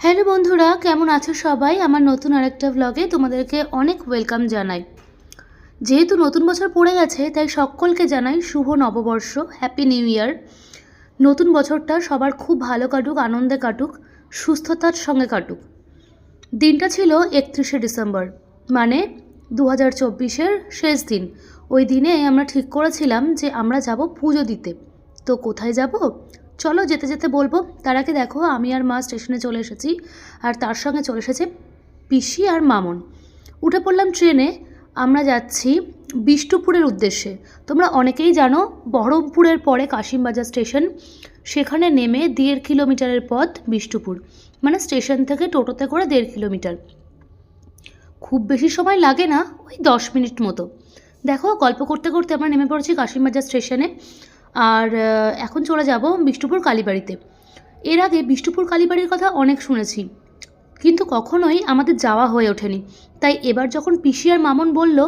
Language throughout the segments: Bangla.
হ্যালো বন্ধুরা, কেমন আছো সবাই? আমার নতুন আরেকটা ভ্লগে তোমাদেরকে অনেক ওয়েলকাম জানাই। যেহেতু নতুন বছর পড়ে গেছে, তাই সকলকে জানাই শুভ নববর্ষ হ্যাপি নিউ ইয়ার নতুন বছরটা সবার খুব ভালো কাটুক, আনন্দে কাটুক, সুস্থতার সঙ্গে কাটুক। দিনটা ছিল একত্রিশে ডিসেম্বর মানে দু হাজার চব্বিশের শেষ দিন। ওই দিনে আমরা ঠিক করেছিলাম যে আমরা যাব পুজো দিতে। তো কোথায় যাব? চলো যেতে যেতে বলব। তার আগে দেখো, আমি আর মা স্টেশনে চলে এসেছি, আর তার সঙ্গে চলে এসেছে পিসি আর মামন। উঠে পড়লাম ট্রেনে, আমরা যাচ্ছি বিষ্ণুপুরের উদ্দেশ্যে। তোমরা অনেকেই জানো, বহরমপুরের পরে কাশিমবাজার স্টেশন, সেখানে নেমে দেড় কিলোমিটারের পথ বিষ্ণুপুর মানে স্টেশন থেকে টোটোতে করে দেড় কিলোমিটার। খুব বেশি সময় লাগে না, ওই দশ মিনিট মতো। দেখো, গল্প করতে করতে আমরা নেমে পড়েছি কাশিমবাজার স্টেশনে। আর এখন চলে যাব বিষ্ণুপুর কালীবাড়িতে। এর আগে বিষ্ণুপুর কালীবাড়ির কথা অনেক শুনেছি, কিন্তু কখনোই আমাদের যাওয়া হয়ে ওঠেনি। তাই এবার যখন পিসি আর মামন বলল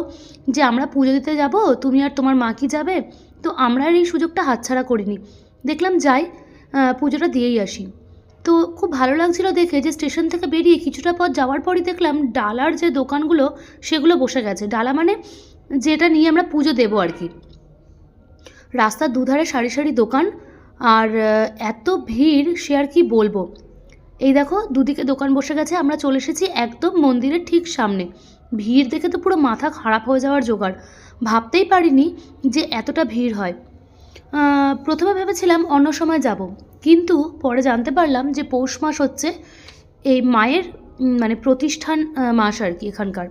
যে আমরা পুজো দিতে যাব, তুমি আর তোমার মা কি যাবে, তো আমরা এই সুযোগটা হাতছাড়া করিনি। দেখলাম যাই পুজোটা দিয়েই আসি। তো খুব ভালো লাগছিল দেখে যে স্টেশন থেকে বেরিয়ে কিছুটা পথ যাওয়ার পরই দেখলাম ডালার যে দোকানগুলো, সেগুলো বসে গেছে। ডালা মানে যেটা নিয়ে আমরা পুজো দেবো আর কি। রাস্তার দুধারে সারি সারি দোকান, আর এত ভিড়, সে আর কি বলব? এই দেখো, দুদিকে দোকান বসে গেছে, আমরা চলে এসেছি একদম মন্দিরের ঠিক সামনে। ভিড় দেখে তো পুরো মাথা খারাপ হয়ে যাওয়ার জোগাড়। ভাবতেই পারিনি যে এতটা ভিড় হয়। প্রথমে ভেবেছিলাম অন্য সময় যাব, কিন্তু পরে জানতে পারলাম যে পৌষ মাস হচ্ছে এই মায়ের মানে প্রতিষ্ঠান মাস আর কি এখানকার।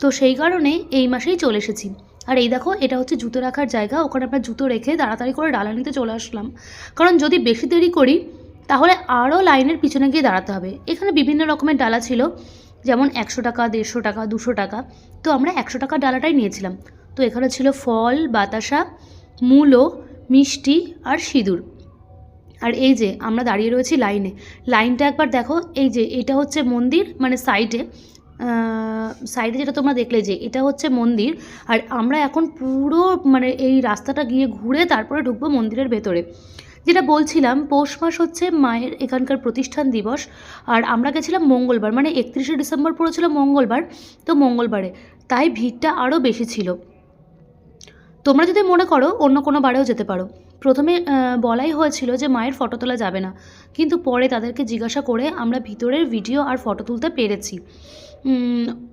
তো সেই কারণে এই মাসেই চলে এসেছি। আর এই দেখো, এটা হচ্ছে জুতো রাখার জায়গা, ওখানে আমরা জুতো রেখে তাড়াতাড়ি করে ডালা নিতে চলে আসলাম। কারণ যদি বেশি দেরি করি, তাহলে আরও লাইনের পিছনে গিয়ে দাঁড়াতে হবে। এখানে বিভিন্ন রকমের ডালা ছিল, যেমন একশো টাকা, দেড়শো টাকা, দুশো টাকা। তো আমরা একশো টাকার ডালাটাই নিয়েছিলাম। তো এখানে ছিল ফল, বাতাসা, মূলো, মিষ্টি আর সিঁদুর। আর এই যে আমরা দাঁড়িয়ে রয়েছি লাইনে। লাইনটা একবার দেখো, এই যে এটা হচ্ছে মন্দির মানে সাইডে সাইডে যেটা তোমরা দেখলে যে এটা হচ্ছে মন্দির, আর আমরা এখন পুরো মানে এই রাস্তাটা গিয়ে ঘুরে তারপরে ঢুকবো মন্দিরের ভেতরে। যেটা বলছিলাম, পৌষ মাস হচ্ছে মায়ের এখানকার প্রতিষ্ঠান দিবস, আর আমরা গেছিলাম মঙ্গলবার মানে একত্রিশে ডিসেম্বর পড়েছিল মঙ্গলবার, তো মঙ্গলবারে, তাই ভিড়টা আরও বেশি ছিল। তোমরা যদি মনে করো অন্য কোনো বারেও যেতে পারো। প্রথমে বলাই হয়েছিল যে মায়ের ফটো তোলা যাবে না। কিন্তু পরে তাদেরকে জিজ্ঞাসা করে আমরা ভিতরের ভিডিও আর ফটো তুলতে পেরেছি।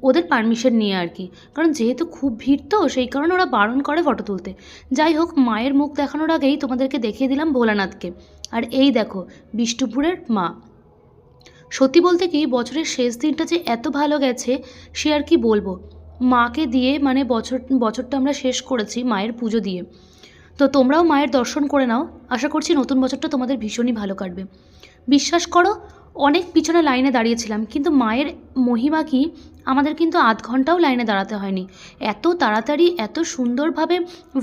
ওদের পারমিশন নিয়ে আর কি। কারণ যেহেতু খুব ভিড় তো, সেই কারণে ওরা বারণ করে ফটো তুলতে। যাই হোক, মায়ের মুখ দেখানোর আগেই তোমাদেরকে দেখিয়ে দিলাম ভোলানাথকে। আর এই দেখো, বিষ্ণুপুরের মা। সত্যি বলতে কি, বছরের শেষ দিনটা যে এত ভালো গেছে, সে আর কি বলব? মাকে দিয়ে মানে বছর, বছরটা আমরা শেষ করেছি মায়ের পুজো দিয়ে। তো তোমরাও মায়ের দর্শন করে নাও। আশা করছি নতুন বছরটা তোমাদের ভীষণই ভালো কাটবে। বিশ্বাস করো, অনেক পিছনে লাইনে দাঁড়িয়েছিলাম, কিন্তু মায়ের মহিমা কি আমাদের কিন্তু আধ ঘন্টাও লাইনে দাঁড়াতে হয়নি। এত তাড়াতাড়ি, এত সুন্দরভাবে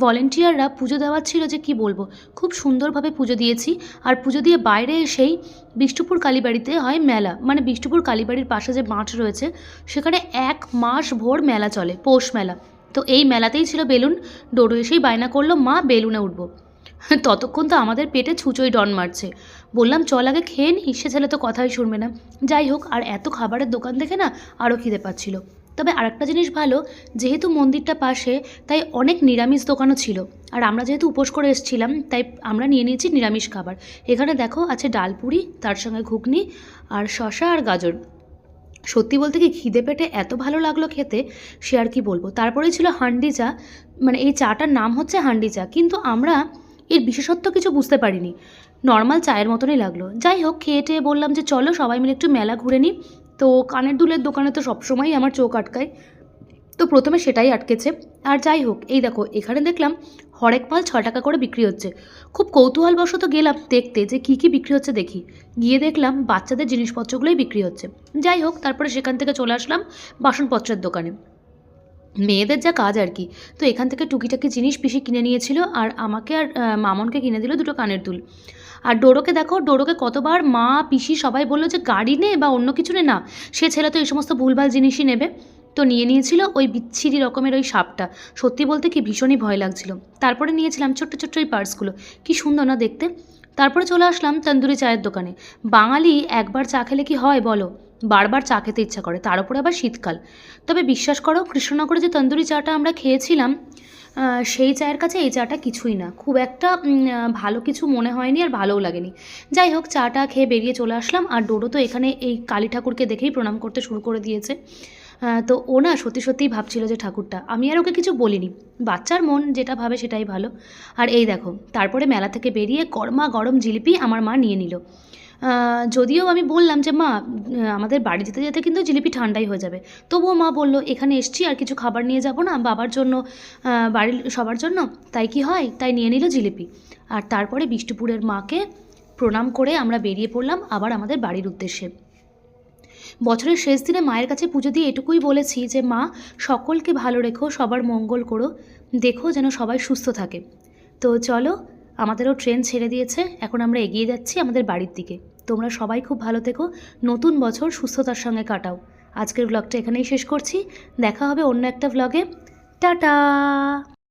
ভলেন্টিয়াররা পুজো দেওয়ার ছিল যে কি বলব? খুব সুন্দরভাবে পুজো দিয়েছি। আর পুজো দিয়ে বাইরে এসেই বিষ্ণুপুর কালীবাড়িতে হয় মেলা। মানে বিষ্ণুপুর কালীবাড়ির পাশে যে মাঠ রয়েছে, সেখানে এক মাস ভোর মেলা চলে, পৌষ মেলা। তো এই মেলাতেই ছিল বেলুন। ডোডো এসেই বায়না করল, মা, বেলুনে উঠবো। ততক্ষণ তো আমাদের পেটে ছুঁচোই ডন মারছে। বললাম, চল আগে খেয়ে নিই সে ছেলে তো কথাই শুনবে না। যাই হোক, আর এত খাবারের দোকান দেখে না আরও খিদে পাচ্ছিল। তবে আরেকটা জিনিস ভালো, যেহেতু মন্দিরটা পাশে, তাই অনেক নিরামিষ দোকানও ছিল। আর আমরা যেহেতু উপোস করে এসেছিলাম, তাই আমরা নিয়ে নিয়েছি নিরামিষ খাবার। এখানে দেখো আছে ডালপুরি তার সঙ্গে ঘুগনি, আর শশা আর গাজর। সত্যি বলতে কি খিদে পেটে এত ভালো লাগল খেতে, সে আর কি বলব? তারপরে ছিল হান্ডি চা মানে এই চাটার নাম হচ্ছে হান্ডি চা, কিন্তু আমরা এর বিশেষত্ব কিছু বুঝতে পারিনি। নর্মাল চায়ের মতনই লাগল। যাই হোক, খেয়ে টেয়ে বললাম যে চলো সবাই মিলে একটু মেলা ঘুরে নিই তো কানের দুলের দোকানে তো সবসময়ই আমার চোখ আটকায়। তো প্রথমে সেটাই আটকেছে। আর যাই হোক, এই দেখো, এখানে দেখলাম হরেক মাল ছ টাকা করে বিক্রি হচ্ছে। খুব কৌতূহলবশত গেলাম দেখতে যে কী কী বিক্রি হচ্ছে দেখি। গিয়ে দেখলাম বাচ্চাদের জিনিসপত্রগুলোই বিক্রি হচ্ছে। যাই হোক, তারপরে সেখান থেকে চলে আসলাম বাসনপত্রের দোকানে। মেয়েদের যা কাজ আর কি। তো এখান থেকে টুকিটাকি জিনিস পিসি কিনে নিয়েছিল আর আমাকে আর মামনকে কিনে দিল দুটো কানের দুল। আর ডোরোকে দেখো, ডোরোকে কতবার মা, পিসি সবাই বলল যে গাড়ি নে বা অন্য কিছু নে, না। সে ছেলে তো এই সমস্ত ভুলভাল জিনিসই নেবে। তো নিয়ে নিয়েছিল ওই বিচ্ছিরি রকমের ওই সাপটা। সত্যি বলতে কি ভীষণই ভয় লাগছিল। তারপরে নিয়েছিলাম ছোট্ট ছোট্ট ওই পার্সগুলো। কি সুন্দর না দেখতে? তারপরে চলে আসলাম তন্দুরি চায়ের দোকানে। বাঙালি একবার চা খেলে কি হয় বলো? বারবার চা খেতে ইচ্ছা করে, তার উপরে আবার শীতকাল। তবে বিশ্বাস করো, কৃষ্ণনগরে যে তন্দুরি চাটা আমরা খেয়েছিলাম সেই চায়ের কাছে এই চাটা কিছুই না। খুব একটা ভালো কিছু মনে হয়নি আর ভালোও লাগেনি। যাই হোক, চাটা খেয়ে বেরিয়ে চলে আসলাম। আর ডোডো তো এখানে এই কালী ঠাকুরকে দেখেই প্রণাম করতে শুরু করে দিয়েছে। তো ও না সত্যি সত্যিই ভাবছিল যে ঠাকুরটা। আমি আর ওকে কিছু বলিনি। বাচ্চার মন যেটা ভাবে সেটাই ভালো। আর এই দেখো, তারপরে মেলা থেকে বেরিয়ে গরমা গরম জিলিপি আমার মা নিয়ে নিল। যদিও আমি বললাম যে, মা আমাদের বাড়ি যেতে যেতে কিন্তু জিলিপি ঠান্ডাই হয়ে যাবে। তবুও মা বলল, এখানে এসছি, আর কিছু খাবার নিয়ে যাব না। বাবার জন্য বাড়ির সবার জন্য। তাই কি হয়? তাই নিয়ে নিল জিলিপি। আর তারপরে বিষ্ণুপুরের মাকে প্রণাম করে আমরা বেরিয়ে পড়লাম আবার আমাদের বাড়ির উদ্দেশ্যে। বছরের শেষ দিনে মায়ের কাছে পুজো দিয়ে এটুকুই বলেছি যে, মা, সকলকে ভালো রেখো, সবার মঙ্গল করো, দেখো যেন সবাই সুস্থ থাকে। তো চলো, আমাদেরও ট্রেন ছেড়ে দিয়েছে, এখন আমরা এগিয়ে যাচ্ছি আমাদের বাড়ির দিকে। তোমরা সবাই খুব ভালো থেকো, নতুন বছর সুস্থতার সঙ্গে কাটাও। আজকের ব্লগটা এখানেই শেষ করছি, দেখা হবে অন্য একটা ব্লগে টাটা!